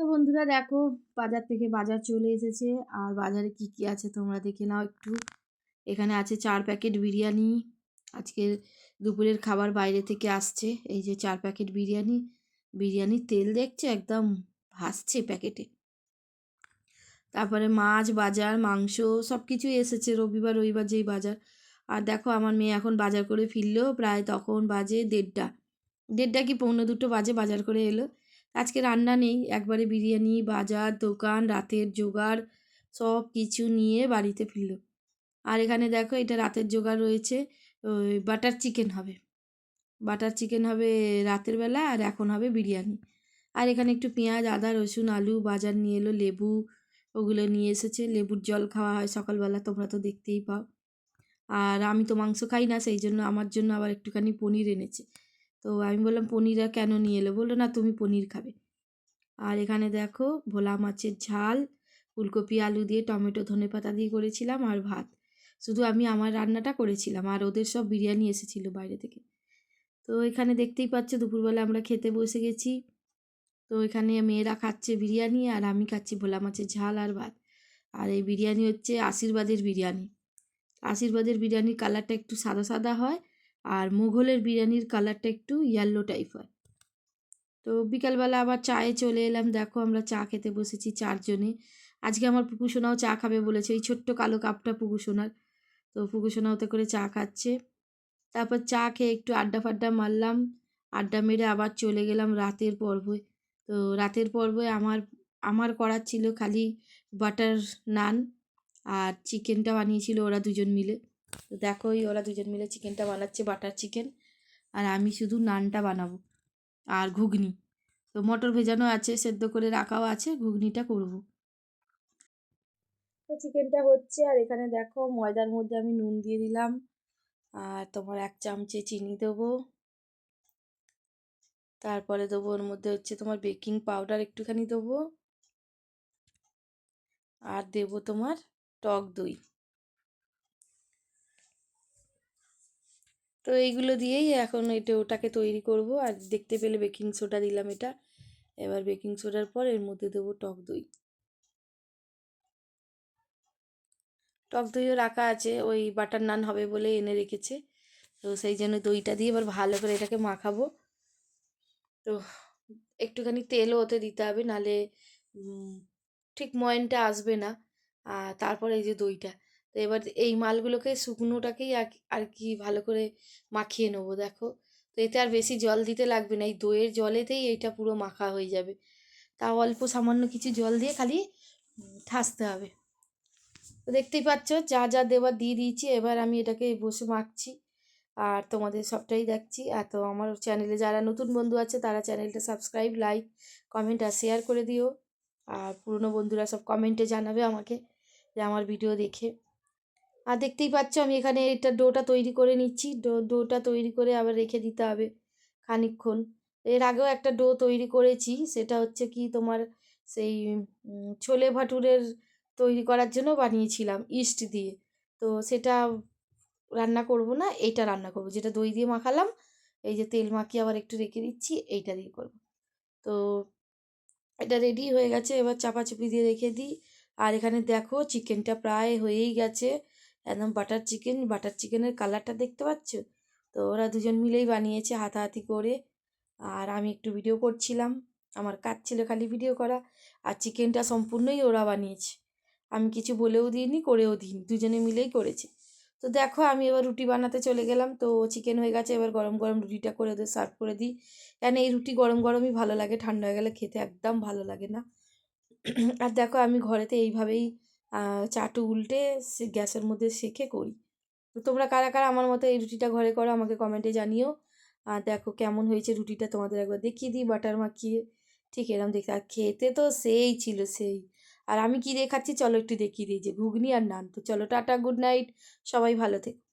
তো বন্ধুরা দেখো, বাজার থেকে বাজার চলে এসেছে। আর বাজারে কি কি আছে তোমরা দেখে নাও একটু। এখানে আছে চার প্যাকেট বিরিয়ানি। আজকে দুপুরের খাবার বাইরে থেকে আসছে। এই যে চার প্যাকেট বিরিয়ানি। বিরিয়ানির তেল দেখছে? একদম ভাসছে প্যাকেটে। তারপরে মাছ, বাজার, মাংস সব কিছুই এসেছে রবিবার রবিবার যেই বাজার। আর দেখো, আমার মেয়ে এখন বাজার করে ফিরলো। প্রায় তখন বাজে দেড়টা। দেড়টা কি পৌনে দুটো বাজে বাজার করে এলো। আজকে রান্না নেই। একবারে বিরিয়ানি, বাজার, দোকান, রাতের জোগাড়, সব কিছু নিয়ে বাড়িতে ফিরল। আর এখানে দেখো, এটা রাতের জোগাড় রয়েছে। ওই বাটার চিকেন হবে। বাটার চিকেন হবে রাতের বেলা আর এখন হবে বিরিয়ানি। আর এখানে একটু পেঁয়াজ, আদা, রসুন, আলু বাজার নিয়ে এলো, লেবু ওগুলো নিয়ে এসেছে। লেবুর জল খাওয়া হয় সকালবেলা, তোমরা তো দেখতেই পাও। আর আমি তো মাংস খাই না, সেই জন্য আমার জন্য আবার একটুখানি পনির এনেছে। তো আমি বললাম পনির কেন নিয়ে এলো? বলল, না, তুমি পনির খাবে। আর এখানে দেখো, ভোলা মাছের ঝাল, ফুলকপি, আলু দিয়ে টমেটো, ধনে পাতা দিয়ে করেছিলাম আর ভাত। শুধু আমি আমার রান্নাটা করেছিলাম আর ওদের সব বিরিয়ানি এসেছিল বাইরে থেকে। তো এখানে দেখতেই পাচ্ছ, দুপুরবেলা আমরা খেতে বসে গেছি। তো এখানে মেয়েরা খাচ্ছে বিরিয়ানি আর আমি খাচ্ছি ভোলা মাছের ঝাল আর ভাত। আর এই বিরিয়ানি হচ্ছে আশীর্বাদের বিরিয়ানি। আশীর্বাদের বিরিয়ানির কালারটা একটু সাদা সাদা হয় আর মুঘলের বিরিয়ানির কালারটা একটু ইয়েলো টাইপ হয়। তো বিকালবেলা আবার চায়ে চলে এলাম। দেখো আমরা চা খেতে বসেছি চারজনে। আজকে আমার পুকুসোনাও চা খাবে বলেছে। এই ছোট্ট কালো কাপটা পুকুসোনার তো পুকুসোনা ওতে করে চা খাচ্ছে। তারপর চা খেয়ে একটু আড্ডা ফাড্ডা মারলাম। আড্ডা মেরে আবার চলে গেলাম রাতের পর্বে। তো রাতের পর্বে আমার আমার করার ছিল খালি বাটার নান আর চিকেনটা বানিয়েছিল ওরা দুজন মিলে। তো দেখো ওই ওরা দুজন মিলে চিকেনটা বানাচ্ছে, বাটার চিকেন। আর আমি শুধু নানটা বানাবো আর ঘুগনি। তো মটর ভেজানো আছে, সেদ্ধ করে রাখাও আছে, ঘুগনিটা করব। তো চিকেনটা হচ্ছে, আর এখানে দেখো ময়দার মধ্যে আমি নুন দিয়ে দিলাম। আর তোমার এক চামচে চিনি দেবো। তারপরে দেবো ওর মধ্যে হচ্ছে তোমার বেকিং পাউডার একটুখানি দেবো। আর দেবো তোমার টক দই। তো এইগুলো দিয়েই এখন এটা ওটাকে তৈরি করব। আর দেখতে পেলে বেকিং সোডা দিলাম এটা। এবার বেকিং সোডার পর এর মধ্যে দেবো টক দই। টক দইও রাখা আছে, ওই বাটার নান হবে বলে এনে রেখেছে। তো সেই জন্য দইটা দিয়ে এবার ভালো করে এটাকে মাখাবো। তো একটুখানি তেলও ওতে দিতে হবে, নালে ঠিক ময়নটা আসবে না। আর তারপরে এই যে দইটা তো এবার এই মালগুলোকে শুকনোটাকেই আর কি ভালো করে মাখিয়ে নেব, দেখো। তো এতে আর বেশি জল দিতে লাগবে না, এই দইয়ের জলেতেই এইটা পুরো মাখা হয়ে যাবে। তা অল্প সামান্য কিছু জল দিয়ে খালি ঠাসতে হবে। তো দেখতেই পাচ্ছ, যা যা দেওয়ার দিয়ে দিয়েছি, এবার আমি এটাকে বসে মাখছি। আর তোমাদের সবটাই দেখছি। আর তো আমার চ্যানেলে যারা নতুন বন্ধু আছে, তারা চ্যানেলটা সাবস্ক্রাইব, লাইক, কমেন্ট আর শেয়ার করে দিও। আর পুরনো বন্ধুরা সব কমেন্টে জানাবে আমাকে যে আমার ভিডিও দেখে। আর দেখতেই পাচ্ছ আমি এখানে এটা ডোটা তৈরি করে নিচ্ছি। ডো, ডোটা তৈরি করে আবার রেখে দিতে হবে খানিক্ষণ এর আগেও একটা ডো তৈরি করেছি, সেটা হচ্ছে কি তোমার সেই ছোলে ভাটুরের তৈরি করার জন্য বানিয়েছিলাম ইস্ট দিয়ে। তো সেটা রান্না করব না, এইটা রান্না করব। যেটা দই দিয়ে মাখালাম, এই যে তেল মাখিয়ে আবার একটু রেখে দিচ্ছি, এইটা দিয়ে করব। তো এটা রেডি হয়ে গেছে, এবার চাপাচুপি দিয়ে রেখে দিই। আর এখানে দেখো, চিকেনটা প্রায় হয়েই গেছে। একদম বাটার চিকেন বাটার চিকেনের কালারটা দেখতে পাচ্ছ? তো ওরা দুজন মিলেই বানিয়েছে হাতাহাতি করে। আর আমি একটু ভিডিও করছিলাম। আমার কাজ ছিল খালি ভিডিও করা। আর চিকেনটা সম্পূর্ণই ওরা বানিয়েছে। আমি কিছু বলেও দিইনি, করেও দিইনি। দুজনে মিলেই করেছে। তো দেখো, আমি এবার রুটি বানাতে চলে গেলাম। তো চিকেন হয়ে গেছে। এবার গরম গরম রুটিটা করে ওদের সার্ভ করে দিই। কেন এই রুটি গরম গরমই ভালো লাগে? ঠান্ডা হয়ে গেলে খেতে একদম ভালো লাগে না। আর দেখো, আমি ঘরেতে এইভাবেই চাটু উল্টে গ্যাসের মধ্যে শেখে করি। তো তোমরা কারা কারা আমার মতো এই রুটিটা ঘরে করো আমাকে কমেন্টে জানিও। আর দেখো কেমন হয়েছে রুটিটা তোমাদের একবার দেখিয়ে দিই বাটার মাখিয়ে। ঠিক এরকম দেখতে আর খেতে তো সেই ছিল সেই। আর আমি কী দিয়ে খাচ্ছি চলো একটু দেখিয়ে দিই যে ঘুগনি আর নান। তো চলো টাটা, গুড নাইট। সবাই ভালো থেকো।